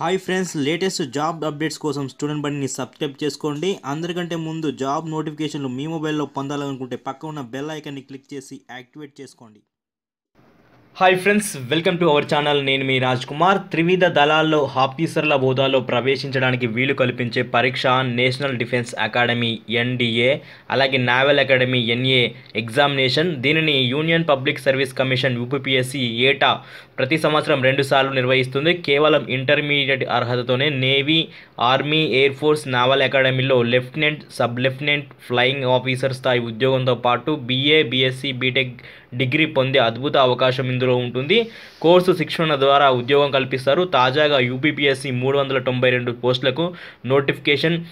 Hi friends latest job updates కోసం student బండిని subscribe చేసుకోండి. అందరికంటే ముందు జాబ్ నోటిఫికేషన్లు మీ మొబైల్లో పొందాలనుకుంటే పక్క ఉన్న బెల్ ఐకాన్ని క్లిక్ చేసి యాక్టివేట్ చేసుకోండి. Hi friends welcome to our channel నేను మీ రాజ్ కుమార్ త్రివిధ దళాల్లో ఆఫీసర్ల హోదాలో ప్రవేశించడానికి వీలు కల్పించే పరీక్ష నేషనల్ డిఫెన్స్ అకాడమీ ఎన్డీఏ అలాగే నావల్ అకాడమీ ఎన్ఏ ఎగ్జామినేషన్. దీనిని Union Public Service Commission UPPSC ఏటా ప్రతి సంవత్సరం రెండుసార్లు నిర్వహిస్తుంది. కేవలం intermediate అర్హతతోనే navy army air force naval అకాడమీలో lieutenant sub lieutenant flying officer స్థాయి ఉద్యోగంతో పాటు బీఏ బీఎస్సీ బీటెక్ డిగ్రీ పొందే అద్భుత అవకాశం ఇందులో ఉంటుంది. కోర్సు శిక్షణ ద్వారా ఉద్యోగం కల్పిస్తారు. తాజాగా యూపీపీఎస్సీ మూడు వందల తొంభై రెండు పోస్టులకు నోటిఫికేషన్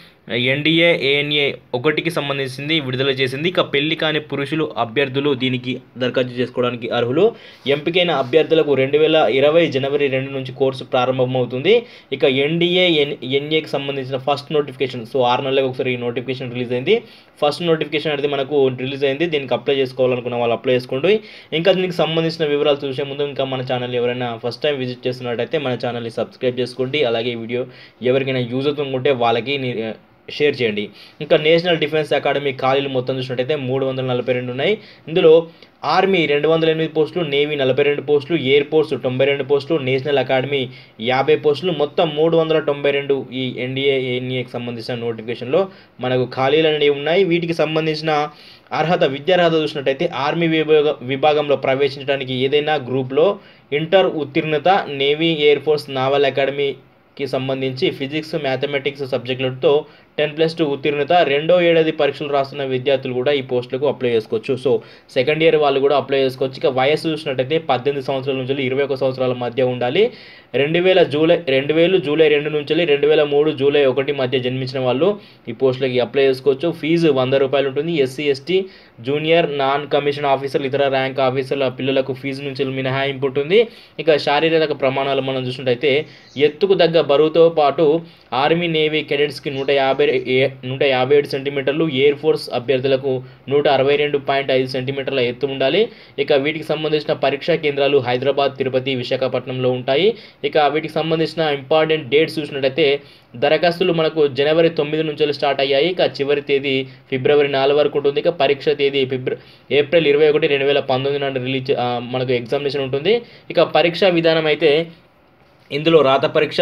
ఎన్డీఏ ఏఎన్ఏ ఒకటికి సంబంధించింది విడుదల చేసింది. ఇక పెళ్ళి కాని పురుషులు అభ్యర్థులు దీనికి దరఖాస్తు చేసుకోవడానికి అర్హులు. ఎంపికైన అభ్యర్థులకు రెండు వేల ఇరవై జనవరి రెండు నుంచి కోర్సు ప్రారంభమవుతుంది. ఇక ఎన్డీఏ ఎన్ ఎన్ఏకి సంబంధించిన ఫస్ట్ నోటిఫికేషన్ సో ఆరు నెలలకు ఒకసారి ఈ నోటిఫికేషన్ రిలీజ్ అయింది. ఫస్ట్ నోటిఫికేషన్ అనేది మనకు రిలీజ్ అయింది. దీనికి అప్లై చేసుకోవాలనుకున్న వాళ్ళు అప్లై చేసుకోండి. ఇంకా దీనికి సంబంధించిన వివరాలు చూసే ముందు ఇంకా మన ఛానల్ ఎవరైనా ఫస్ట్ టైం విజిట్ చేస్తున్నట్టయితే మన ఛానల్ని సబ్స్క్రైబ్ చేసుకోండి. అలాగే ఈ వీడియో ఎవరికైనా యూజ్ అవుతుంటే వాళ్ళకి షేర్ చేయండి. ఇంకా నేషనల్ డిఫెన్స్ అకాడమీ ఖాళీలు మొత్తం చూసినట్టయితే మూడు వందల నలభై రెండు ఉన్నాయి. ఇందులో ఆర్మీ రెండు వందల ఎనిమిది పోస్టులు నేవీ నలభై రెండు పోస్టులు ఎయిర్ ఫోర్స్ తొంభై రెండు పోస్టులు నేషనల్ అకాడమీ యాభై పోస్టులు. మొత్తం మూడు వందల తొంభై రెండు ఈ ఎన్డీఏ ఎన్ఈఏకి సంబంధించిన నోటిఫికేషన్లో మనకు ఖాళీలు అనేవి ఉన్నాయి. వీటికి సంబంధించిన అర్హత విద్యార్హత చూసినట్టయితే ఆర్మీ విభాగ విభాగంలో ప్రవేశించడానికి ఏదైనా గ్రూప్లో ఇంటర్ ఉత్తీర్ణత నేవీ ఎయిర్ ఫోర్స్ నావల్ అకాడమీకి సంబంధించి ఫిజిక్స్ మ్యాథమెటిక్స్ సబ్జెక్టులతో టెన్ ప్లస్ టూ ఉత్తీర్ణత రెండో ఏడాది పరీక్షలు రాస్తున్న విద్యార్థులు కూడా ఈ పోస్టులకు అప్లై చేసుకోవచ్చు. సో సెకండ్ ఇయర్ వాళ్ళు కూడా అప్లై చేసుకోవచ్చు. ఇక వయసు చూసినట్టయితే పద్దెనిమిది సంవత్సరాల నుంచి ఇరవై ఒక సంవత్సరాల మధ్య ఉండాలి. రెండు వేల జూలై రెండు వేలు జూలై రెండు నుంచి రెండు వేల మూడు జూలై ఒకటి మధ్య జన్మించిన వాళ్ళు ఈ పోస్టులకి అప్లై చేసుకోవచ్చు. ఫీజు వంద రూపాయలు ఉంటుంది. SC ST junior non commission ఆఫీసర్లు ఇతర ర్యాంక్ ఆఫీసర్ల పిల్లలకు ఫీజు నుంచి మినహాయింపు ఉంటుంది. ఇక శారీరక ప్రమాణాలు మనం చూసినట్టయితే ఎత్తుకు తగ్గ బరువుతో పాటు ఆర్మీ నేవీ కెడెట్స్కి నూట యాభై యాభై నూట యాభై ఏడు సెంటీమీటర్లు ఎయిర్ ఫోర్స్ అభ్యర్థులకు నూట అరవై రెండు పాయింట్ ఐదు సెంటీమీటర్ల ఎత్తు ఉండాలి. ఇక వీటికి సంబంధించిన పరీక్షా కేంద్రాలు హైదరాబాద్ తిరుపతి విశాఖపట్నంలో ఉంటాయి. ఇక వీటికి సంబంధించిన ఇంపార్టెంట్ డేట్స్ చూసినట్టయితే దరఖాస్తులు మనకు జనవరి తొమ్మిది నుంచి స్టార్ట్ అయ్యాయి. ఇక చివరి తేదీ ఫిబ్రవరి నాలుగు వరకు ఉంటుంది. ఇక పరీక్ష తేదీ ఫిబ్ర ఏప్రిల్ ఇరవై ఒకటి రెండు వేల పంతొమ్మిది నాడు రిలీజ్ మనకు ఎగ్జామినేషన్ ఉంటుంది. ఇక పరీక్షా విధానం అయితే ఇందులో రాత పరీక్ష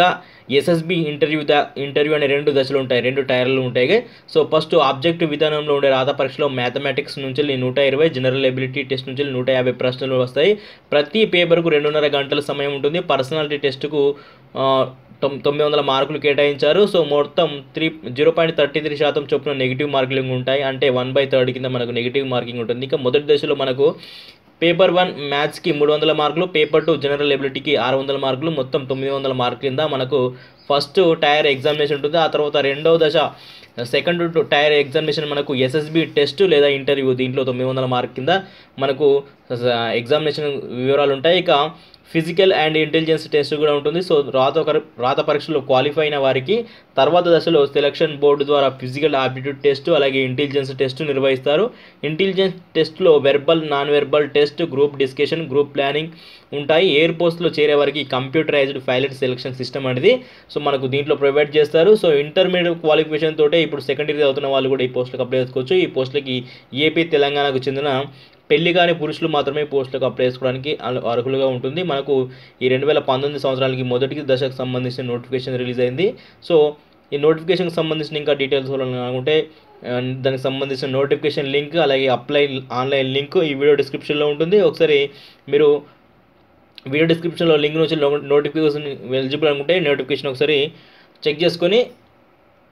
ఎస్ఎస్బి ఇంటర్వ్యూ ద ఇంటర్వ్యూ అనే రెండు దశలు ఉంటాయి రెండు టైర్లు ఉంటాయి. సో ఫస్ట్ ఆబ్జెక్టివ్ విధానంలో ఉండే రాత పరీక్షలో మ్యాథమెటిక్స్ నుంచి నూట ఇరవై జనరల్ ఎబిలిటీ టెస్ట్ నుంచి నూట యాభై ప్రశ్నలు వస్తాయి. ప్రతి పేపర్కు రెండున్నర గంటల సమయం ఉంటుంది. పర్సనాలిటీ టెస్ట్కు తొమ్మిది వందల మార్కులు కేటాయించారు. సో మొత్తం three zero point thirty three శాతం చొప్పున నెగిటివ్ మార్కింగ్ ఉంటాయి. అంటే వన్ బై థర్డ్ కింద మనకు నెగిటివ్ మార్కింగ్ ఉంటుంది. ఇంకా మొదటి దశలో మనకు పేపర్ వన్ మ్యాథ్స్కి మూడు వందల మార్కులు పేపర్ టూ జనరల్ ఎబిలిటీకి ఆరు వందల మార్కులు మొత్తం తొమ్మిది వందల మార్కుల కింద మనకు ఫస్ట్ టైర్ ఎగ్జామినేషన్ ఉంటుంది. ఆ తర్వాత రెండవ దశ సెకండ్ టైర్ ఎగ్జామినేషన్ మనకు ఎస్ఎస్బి టెస్ట్ లేదా ఇంటర్వ్యూ దీంట్లో తొమ్మిది వందల మార్క్ కింద మనకు ఎగ్జామినేషన్ వివరాలు ఉంటాయి. ఇక ఫిజికల్ అండ్ ఇంటెలిజెన్స్ టెస్ట్ కూడా ఉంటుంది. సో రాత రాత పరీక్షలో క్వాలిఫై అయిన వారికి తర్వాత దశలో సెలక్షన్ బోర్డు ద్వారా ఫిజికల్ ఆప్టిట్యూడ్ టెస్ట్ అలాగే ఇంటెలిజెన్స్ టెస్ట్ నిర్వహిస్తారు. ఇంటెలిజెన్స్ టెస్ట్లో verbal non verbal test group discussion group planning ఉంటాయి. ఎయిర్ పోస్ట్లో చేరే వారికి కంప్యూటరైజ్డ్ పైలట్ సెలక్షన్ సిస్టమ్ అనేది సో మనకు దీంట్లో ప్రొవైడ్ చేస్తారు. సో ఇంటర్మీడియట్ క్వాలిఫికేషన్ తోటే ఇప్పుడు సెకండ్ ఇయర్ అవుతున్న వాళ్ళు కూడా ఈ పోస్టులకు అప్లై చేసుకోవచ్చు. ఈ పోస్టులకి ఏపీ తెలంగాణకు చెందిన పెళ్ళి కాని పురుషులు మాత్రమే పోస్టులకు అప్లై చేసుకోవడానికి అర్హులుగా ఉంటుంది. మనకు ఈ రెండు వేల పంతొమ్మిది సంవత్సరాలకి మొదటి దశకు సంబంధించిన నోటిఫికేషన్ రిలీజ్ అయింది. సో ఈ నోటిఫికేషన్కి సంబంధించిన ఇంకా డీటెయిల్స్ అనుకుంటే దానికి సంబంధించిన నోటిఫికేషన్ లింక్ అలాగే అప్లై ఆన్లైన్ లింక్ ఈ వీడియో డిస్క్రిప్షన్లో ఉంటుంది. ఒకసారి మీరు వీడియో డిస్క్రిప్షన్లో లింక్ నుంచి నోటిఫికేషన్ ఎలిజిబుల్ అనుకుంటే నోటిఫికేషన్ ఒకసారి చెక్ చేసుకొని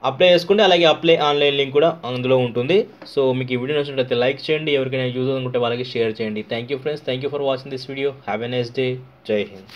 అప్లై చేసుకుంటే అలాగే అప్లై ఆన్లైన్ లింక్ కూడా అందులో ఉంటుంది. సో మీకు ఈ వీడియో నచ్చినట్లయితే లైక్ చేయండి. ఎవరికైనా యూజ్ అనుకుంటే వాళ్ళకి షేర్ చేయండి. Thank you friends thank you for watching this video have a nice day Jai Hind